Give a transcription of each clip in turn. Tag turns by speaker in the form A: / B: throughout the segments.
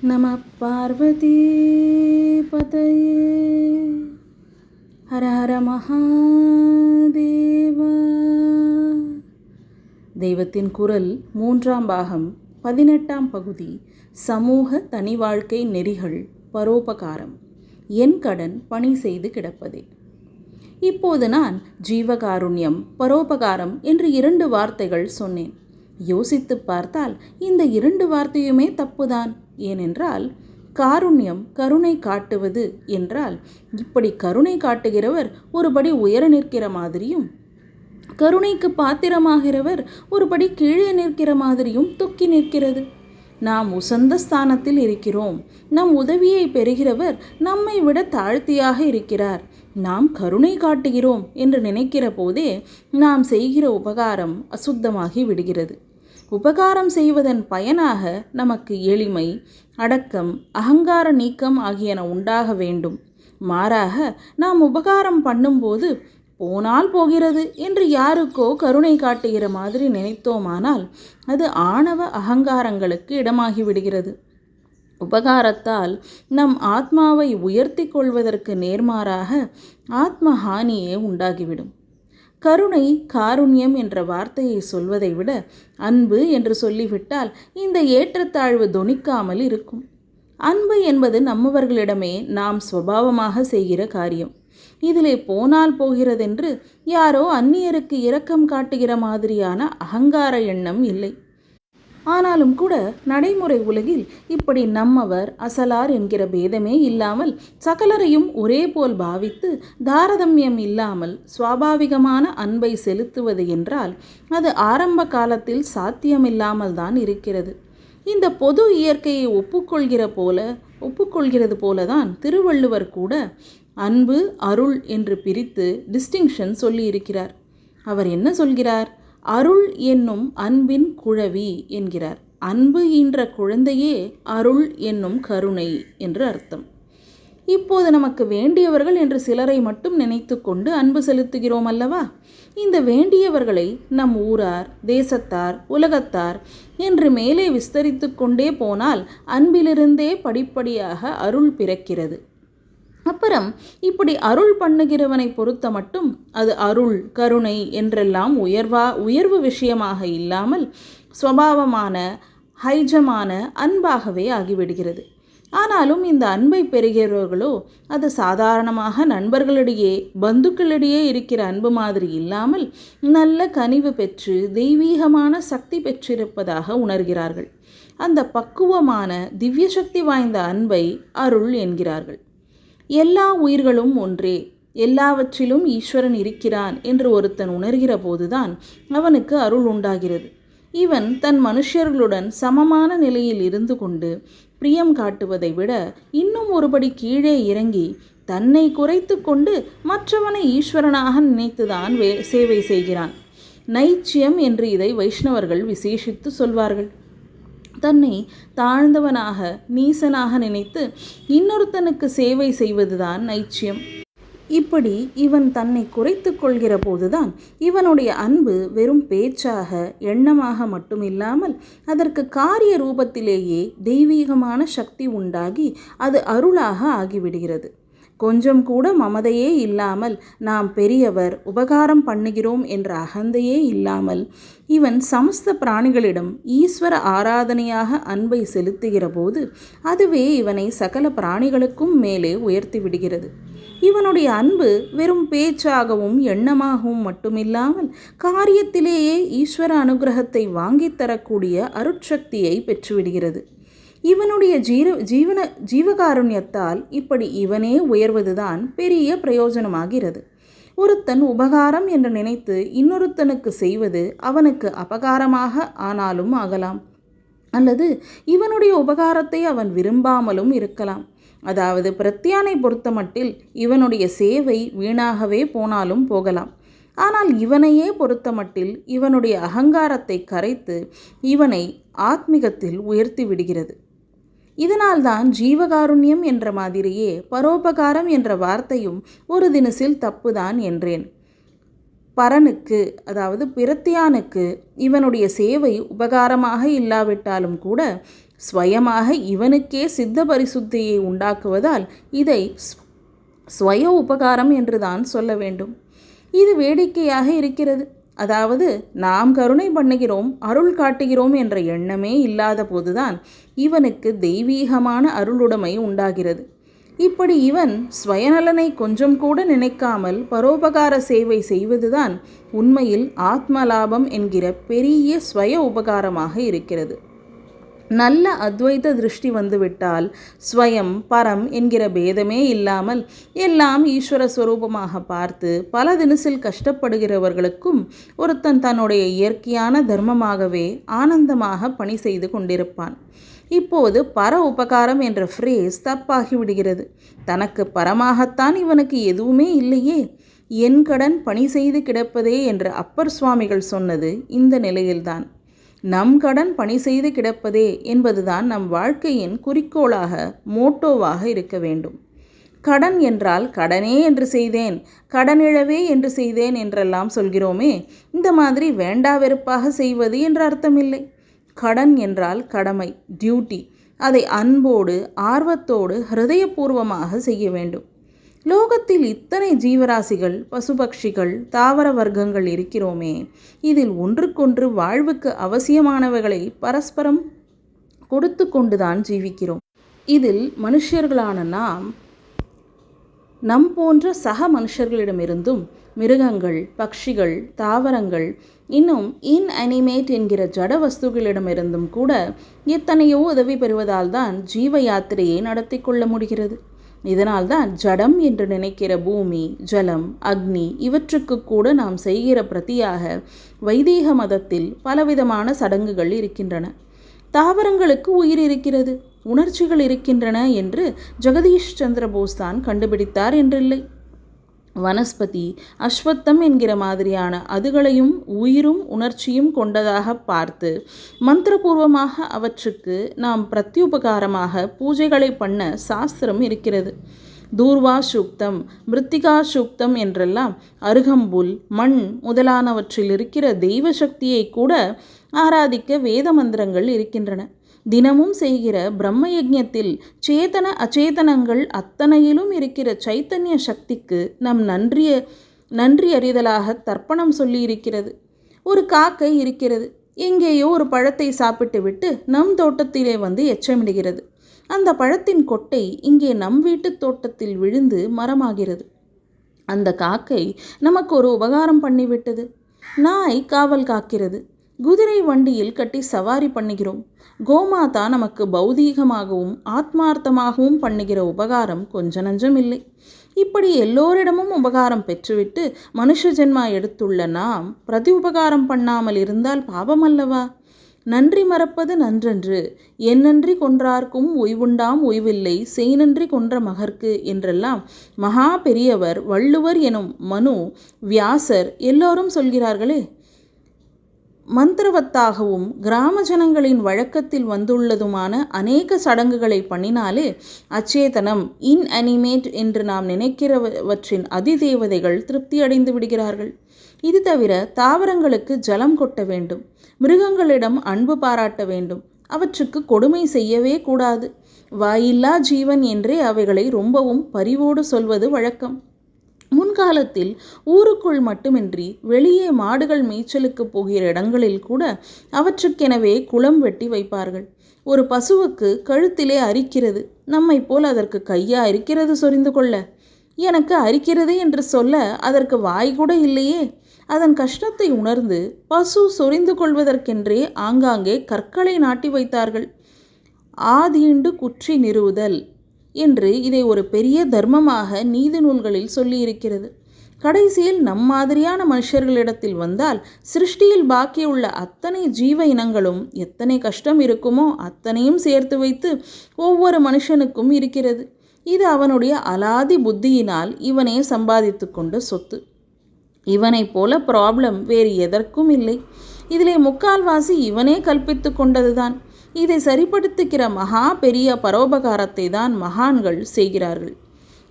A: நம பார்வதி பதையே ஹர ஹர மகாதேவா தெய்வத்தின் குரல் மூன்றாம் பாகம் பதினெட்டாம் பகுதி சமூக தனி வாழ்க்கை நெறிகள் பரோபகாரம். என் கடன் பணி செய்து கிடப்பதே. இப்போது நான் ஜீவகாருண்யம் பரோபகாரம் என்று இரண்டு வார்த்தைகள் சொன்னேன். யோசித்து பார்த்தால் இந்த இரண்டு வார்த்தையுமே தப்புதான். ஏனென்றால் காருண்யம் கருணை காட்டுவது என்றால் இப்படி கருணை காட்டுகிறவர் ஒருபடி உயர நிற்கிற மாதிரியும் கருணைக்கு பாத்திரமாகிறவர் ஒருபடி கீழே நிற்கிற மாதிரியும் தொக்கி நிற்கிறது. நாம் உசந்த ஸ்தானத்தில் இருக்கிறோம். நம் உதவியை பெறுகிறவர் நம்மை விட தாழ்த்தியாக இருக்கிறார். நாம் கருணை காட்டுகிறோம் என்று நினைக்கிற போதே நாம் செய்கிற உபகாரம் அசுத்தமாகி விடுகிறது. உபகாரம் செய்வதன் பயனாக நமக்கு எளிமை அடக்கம் அகங்கார நீக்கம் ஆகியன உண்டாக வேண்டும். மாறாக நாம் உபகாரம் பண்ணும்போது போனால் போகிறது என்று யாருக்கோ கருணை காட்டுகிற மாதிரி நினைத்தோமானால் அது ஆணவ அகங்காரங்களுக்கு இடமாகி விடுகிறது. உபகாரத்தால் நம் ஆத்மாவை உயர்த்தி கொள்வதற்கு நேர்மாறாக ஆத்மஹானியே உண்டாகிவிடும். கருணை காருண்யம் என்ற வார்த்தையை சொல்வதை விட அன்பு என்று சொல்லிவிட்டால் இந்த ஏற்றத்தாழ்வு தொனிக்காமல் இருக்கும். அன்பு என்பது நம்மவர்களிடமே நாம் சுவாவமாக செய்கிற காரியம். இதிலே போனால் போகிறதென்று யாரோ அந்நியருக்கு இரக்கம் காட்டுகிற மாதிரியான அகங்கார எண்ணம் இல்லை. ஆனாலும் கூட நடைமுறை உலகில் இப்படி நம்மவர் அசலார் என்கிற பேதமே இல்லாமல் சகலரையும் ஒரே போல் பாவித்து தாரதமியம் இல்லாமல் சுவாபாவிகமான அன்பை செலுத்துவது என்றால் அது ஆரம்ப காலத்தில் சாத்தியமில்லாமல் தான் இருக்கிறது. இந்த பொது இயற்கையை ஒப்புக்கொள்கிற போல ஒப்புக்கொள்கிறது போலதான் திருவள்ளுவர் கூட அன்பு அருள் என்று பிரித்து டிஸ்டிங்ஷன் சொல்லியிருக்கிறார் அவர் என்ன சொல்கிறார்? அருள் என்னும் அன்பின் குழவி என்கிறார். அன்பு ஈன்ற குழந்தையே அருள் என்னும் கருணை என்று அர்த்தம். இப்போது நமக்கு வேண்டியவர்கள் என்று சிலரை மட்டும் நினைத்து கொண்டு அன்பு செலுத்துகிறோம் அல்லவா? இந்த வேண்டியவர்களை நம் ஊரார் தேசத்தார் உலகத்தார் என்று மேலே விஸ்தரித்து கொண்டே போனால் அன்பிலிருந்தே படிப்படியாக அருள் பிறக்கிறது. அப்புறம் இப்படி அருள் பண்ணுகிறவனை பொறுத்த மட்டும் அது அருள் கருணை என்றெல்லாம் உயர்வா உயர்வு விஷயமாக இல்லாமல் சுவாவமான ஹைஜமான அன்பாகவே ஆகிவிடுகிறது. ஆனாலும் இந்த அன்பை பெறுகிறவர்களோ அது சாதாரணமாக நண்பர்களிடையே பந்துக்களிடையே இருக்கிற அன்பு மாதிரி இல்லாமல் நல்ல கனிவு பெற்று தெய்வீகமான சக்தி பெற்றிருப்பதாக உணர்கிறார்கள். அந்த பக்குவமான திவ்ய சக்தி வாய்ந்த அன்பை அருள் என்கிறார்கள். எல்லா உயிர்களும் ஒன்றே. எல்லாவற்றிலும் ஈஸ்வரன் இருக்கிறான் என்று ஒருத்தன் உணர்கிற போதுதான் அவனுக்கு அருள் உண்டாகிறது. இவன் தன் மனுஷர்களுடன் சமமான நிலையில் இருந்து கொண்டு பிரியம் காட்டுவதை விட இன்னும் ஒருபடி கீழே இறங்கி தன்னை குறைத்து கொண்டு மற்றவனை ஈஸ்வரனாக நினைத்துதான் வே சேவை செய்கிறான். நைச்சியம் என்று இதை வைஷ்ணவர்கள் விசேஷித்து சொல்வார்கள். தன்னை தாழ்ந்தவனாக நீசனாக நினைத்து இன்னொருத்தனுக்கு சேவை செய்வதுதான் நைச்சியம். இப்படி இவன் தன்னை குறைத்து கொள்கிற போதுதான் இவனுடைய அன்பு வெறும் பேச்சாக எண்ணமாக மட்டுமில்லாமல் அதற்கு காரிய ரூபத்திலேயே தெய்வீகமான சக்தி உண்டாகி அது அருளாக ஆகிவிடுகிறது. கொஞ்சம் கூட மமதையே இல்லாமல் நாம் பெரியவர் உபகாரம் பண்ணுகிறோம் என்ற அகந்தையே இல்லாமல் இவன் சமஸ்த பிராணிகளிடம் ஈஸ்வர ஆராதனையாக அன்பை செலுத்துகிற போது அதுவே இவனை சகல பிராணிகளுக்கும் மேலே உயர்த்தி விடுகிறது. இவனுடைய அன்பு வெறும் பேச்சாகவும் எண்ணமாகவும் மட்டுமில்லாமல் காரியத்திலேயே ஈஸ்வர அனுகிரகத்தை வாங்கித் தரக்கூடிய அருட்சக்தியை பெற்றுவிடுகிறது. இவனுடைய ஜீர ஜீவன ஜீவகாருண்யத்தால் இப்படி இவனே உயர்வதுதான் பெரிய பிரயோஜனமாகிறது. ஒருத்தன் உபகாரம் என்று நினைத்து இன்னொருத்தனுக்கு செய்வது அவனுக்கு அபகாரமாக ஆனாலும் ஆகலாம். அல்லது இவனுடைய உபகாரத்தை அவன் விரும்பாமலும் இருக்கலாம். அதாவது பிரத்தியானை பொறுத்தமட்டில் இவனுடைய சேவை வீணாகவே போனாலும் போகலாம். ஆனால் இவனையே பொறுத்தமட்டில் இவனுடைய அகங்காரத்தை கரைத்து இவனை ஆத்மிகத்தில் உயர்த்தி விடுகிறது. இதனால்தான் ஜீவகாருண்யம் என்ற மாதிரியே பரோபகாரம் என்ற வார்த்தையும் ஒரு தினசில் தப்புதான் என்றேன். பரனுக்கு அதாவது பிரத்தியானுக்கு இவனுடைய சேவை உபகாரமாக இல்லாவிட்டாலும் கூட ஸ்வயமாக இவனுக்கே சித்த பரிசுத்தியை உண்டாக்குவதால் இதை ஸ்வய உபகாரம் என்றுதான் சொல்ல வேண்டும். இது வேடிக்கையாக இருக்கிறது. அதாவது நாம் கருணை பண்ணுகிறோம் அருள் காட்டுகிறோம் என்ற எண்ணமே இல்லாத போதுதான் இவனுக்கு தெய்வீகமான அருளுடைமை உண்டாகிறது. இப்படி இவன் ஸ்வயநலனை கொஞ்சம் கூட நினைக்காமல் பரோபகார சேவை செய்வதுதான் உண்மையில் ஆத்ம லாபம் என்கிற பெரிய ஸ்வய உபகாரமாக இருக்கிறது. நல்ல அத்வைத திருஷ்டி வந்துவிட்டால் ஸ்வயம் பரம் என்கிற பேதமே இல்லாமல் எல்லாம் ஈஸ்வர ஸ்வரூபமாக பார்த்து பல தினசில் கஷ்டப்படுகிறவர்களுக்கும் ஒருத்தன் தன்னுடைய இயற்கையான தர்மமாகவே ஆனந்தமாக பணி செய்து கொண்டிருப்பான். இப்போது பர உபகாரம் என்ற ஃப்ரேஸ் தப்பாகிவிடுகிறது தனக்கு பரமாகத்தான் இவனுக்கு எதுவுமே இல்லையே. என் கடன் பணி செய்து கிடப்பதே என்று அப்பர் சுவாமிகள் சொன்னது இந்த நிலையில்தான். நம் கடன் பணி செய்து கிடப்பதே என்பதுதான் நம் வாழ்க்கையின் குறிக்கோளாக மோட்டோவாக இருக்க வேண்டும். கடன் என்றால் கடனே என்று செய்தேன் கடனிழவே என்று செய்தேன் என்றெல்லாம் சொல்கிறோமே இந்த மாதிரி வேண்டா வெறுப்பாக செய்வது என்ற அர்த்தமில்லை. கடன் என்றால் கடமை டியூட்டி அதை அன்போடு ஆர்வத்தோடு ஹிருதயபூர்வமாக செய்ய வேண்டும். லோகத்தில் இத்தனை ஜீவராசிகள் பசுபக்ஷிகள் தாவர வர்க்கங்கள் இருக்கிறோமே. இதில் ஒன்றுக்கொன்று வாழ்வுக்கு அவசியமானவைகளை பரஸ்பரம் கொடுத்து கொண்டுதான் ஜீவிக்கிறோம். இதில் மனுஷர்களான நாம் நம் போன்ற சக மனுஷர்களிடமிருந்தும் மிருகங்கள் பட்சிகள் தாவரங்கள் இன்னும் இன்அனிமேட் என்கிற ஜட வஸ்துகளிடமிருந்தும் கூட எத்தனையோ உதவி பெறுவதால் தான் ஜீவ யாத்திரையை நடத்தி கொள்ள முடிகிறது. இதனால்தான் ஜடம் என்று நினைக்கிற பூமி ஜலம் அக்னி இவற்றுக்கு கூட நாம் செய்கிற பிரதியாக வைதீக மதத்தில் பலவிதமான சடங்குகள் இருக்கின்றன. தாவரங்களுக்கு உயிர் இருக்கிறது உணர்ச்சிகள் இருக்கின்றன என்று ஜெகதீஷ் சந்திர போஸ் தான் கண்டுபிடித்தார் என்றில்லை. வனஸ்பதி அஸ்வத்தம் என்கிற மாதிரியான அதுகளையும் உயிரும் உணர்ச்சியும் கொண்டதாக பார்த்து மந்திரபூர்வமாக அவற்றுக்கு நாம் பிரத்யுபகாரமாக பூஜைகளை பண்ண சாஸ்திரம் இருக்கிறது. தூர்வா சூக்தம் மிருத்திகா சூக்தம் என்றெல்லாம் அருகம்புல் மண் முதலானவற்றில் இருக்கிற தெய்வ சக்தியை கூட ஆராதிக்க வேத மந்திரங்கள் இருக்கின்றன. தினமும் செய்கிற பிரம்ம யஜ்ஞத்தில் சேதன அச்சேதனங்கள் அத்தனையிலும் இருக்கிற சைத்தன்ய சக்திக்கு நம் நன்றிய நன்றி அறிதலாக தர்ப்பணம் சொல்லி இருக்கிறது ஒரு காக்கை இருக்கிறது. எங்கேயோ ஒரு பழத்தை சாப்பிட்டு விட்டு நம் தோட்டத்திலே வந்து எச்சமிடுகிறது. அந்த பழத்தின் கொட்டை இங்கே நம் வீட்டு தோட்டத்தில் விழுந்து மரமாகிறது. அந்த காக்கை நமக்கு ஒரு உபகாரம் பண்ணிவிட்டது. நாய் காவல் காக்கிறது. குதிரை வண்டியில் கட்டி சவாரி பண்ணுகிறோம். கோமாதா நமக்கு பௌதீகமாகவும் ஆத்மார்த்தமாகவும் பண்ணுகிற உபகாரம் கொஞ்ச நஞ்சம் இல்லை. இப்படி எல்லோரிடமும் உபகாரம் பெற்றுவிட்டு மனுஷ ஜென்மா எடுத்துள்ள நாம் பிரதி உபகாரம் பண்ணாமல் இருந்தால் பாவம் அல்லவா? நன்றி மறப்பது நன்றன்று. என்னன்றி கொன்றார்க்கும் ஓய்வுண்டாம் ஓய்வில்லை. செய்நன்றி கொன்ற மகர்க்கு என்றெல்லாம் மகா பெரியவர் வள்ளுவர் எனும் மனு வியாசர் எல்லோரும் சொல்கிறார்களே. மந்திரவத்தாகவும் கிராம ஜனங்களின் வழக்கத்தில் வந்துள்ளதுமான அநேக சடங்குகளை பண்ணினாலே அச்சேதனம் இன்அனிமேட் என்று நாம் நினைக்கிறவற்றின் அதிதேவதைகள் திருப்தி அடைந்து விடுகிறார்கள். இது தவிர தாவரங்களுக்கு ஜலம் கொட்ட வேண்டும் மிருகங்களிடம் அன்பு பாராட்ட வேண்டும். அவற்றுக்கு கொடுமை செய்யவே கூடாது. வாயில்லா ஜீவன் என்றே அவைகளை ரொம்பவும் பரிவோடு சொல்வது வழக்கம். காலத்தில் ஊருக்குள் மட்டுமின்றி வெளியே மாடுகள் மேய்ச்சலுக்கு போகிற இடங்களில் கூட அவற்றுக்கெனவே குளம் வெட்டி வைப்பார்கள். ஒரு பசுவுக்கு கழுத்திலே அரிக்கிறது. நம்மை போல் அதற்கு கையா அரிக்கிறது சொரிந்து கொள்ள. எனக்கு அரிக்கிறது என்று சொல்ல அதற்கு வாய் கூட இல்லையே. அதன் கஷ்டத்தை உணர்ந்து பசு சொரிந்து கொள்வதற்கென்றே ஆங்காங்கே கற்களை நாட்டி வைத்தார்கள். ஆதீண்டு குற்றி நிறுவுதல். என்று இதை ஒரு பெரிய தர்மமாக நீதி நூல்களில் சொல்லியிருக்கிறது. கடைசியில் நம் மாதிரியான மனுஷர்களிடத்தில் வந்தால் சிருஷ்டியில் பாக்கியுள்ள அத்தனை ஜீவ இனங்களும் எத்தனை கஷ்டம் இருக்குமோ அத்தனையும் சேர்த்து வைத்து ஒவ்வொரு மனுஷனுக்கும் இருக்கிறது. இது அவனுடைய அலாதி புத்தியினால் இவனே சம்பாதித்து கொண்ட சொத்து. இவனைப் போல ப்ராப்ளம் வேறு எதற்கும் இல்லை. இதிலே முக்கால்வாசி இவனே கல்பித்து கொண்டதுதான். இதை சரிப்படுத்துகிற மகா பெரிய பரோபகாரத்தை தான் மகான்கள் செய்கிறார்கள்.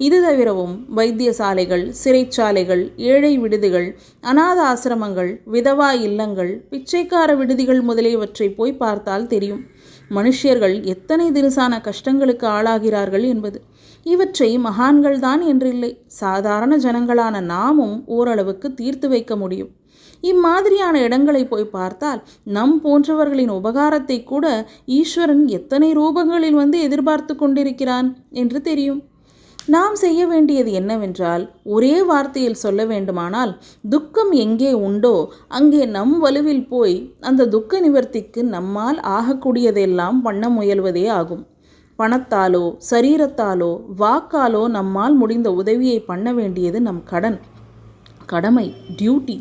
A: இது தவிரவும் வைத்தியசாலைகள் சிறைச்சாலைகள் ஏழை விடுதிகள் அநாத ஆசிரமங்கள் விதவா இல்லங்கள் பிச்சைக்கார விடுதிகள் முதலியவற்றை போய் பார்த்தால் தெரியும். மனுஷர்கள் எத்தனை தினசான கஷ்டங்களுக்கு ஆளாகிறார்கள் என்பது. இவற்றை மகான்கள்தான் என்றில்லை. சாதாரண ஜனங்களான நாமும் ஓரளவுக்கு தீர்த்து வைக்க முடியும். இம்மாதிரியான இடங்களை போய் பார்த்தால் நம் போன்றவர்களின் உபகாரத்தை கூட ஈஸ்வரன் எத்தனை ரூபங்களில் வந்து எதிர்பார்த்து கொண்டிருக்கிறான் என்று தெரியும். நாம் செய்ய வேண்டியது என்னவென்றால் ஒரே வார்த்தையில் சொல்ல வேண்டுமானால் துக்கம் எங்கே உண்டோ அங்கே நம் வலுவில் போய் அந்த துக்க நிவர்த்திக்கு நம்மால் ஆகக்கூடியதெல்லாம் பண்ண முயல்வதே ஆகும். பணத்தாலோ சரீரத்தாலோ வாக்காலோ நம்மால் முடிந்த உதவியை பண்ண வேண்டியது நம் கடன். கடமை டியூட்டி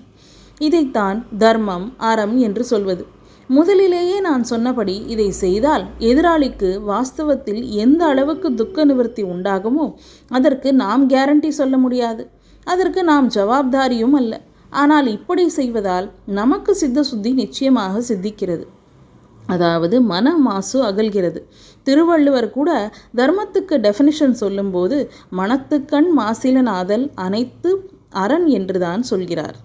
A: இதைத்தான் தர்மம் அறம் என்று சொல்வது. முதலிலேயே நான் சொன்னபடி இதை செய்தால் எதிராளிக்கு வாஸ்தவத்தில் எந்த அளவுக்கு துக்க நிவர்த்தி உண்டாகுமோ அதற்கு நாம் கேரண்டி சொல்ல முடியாது. அதற்கு நாம் ஜவாப்தாரியும் அல்ல. ஆனால் இப்படி செய்வதால் நமக்கு சித்த சுத்தி நிச்சயமாக சித்திக்கிறது. அதாவது மன மாசு அகல்கிறது. திருவள்ளுவர் கூட தர்மத்துக்கு டெஃபினிஷன் சொல்லும்போது மனத்துக்கண் மாசிலனாதல் அனைத்து அரண் என்றுதான் சொல்கிறார்.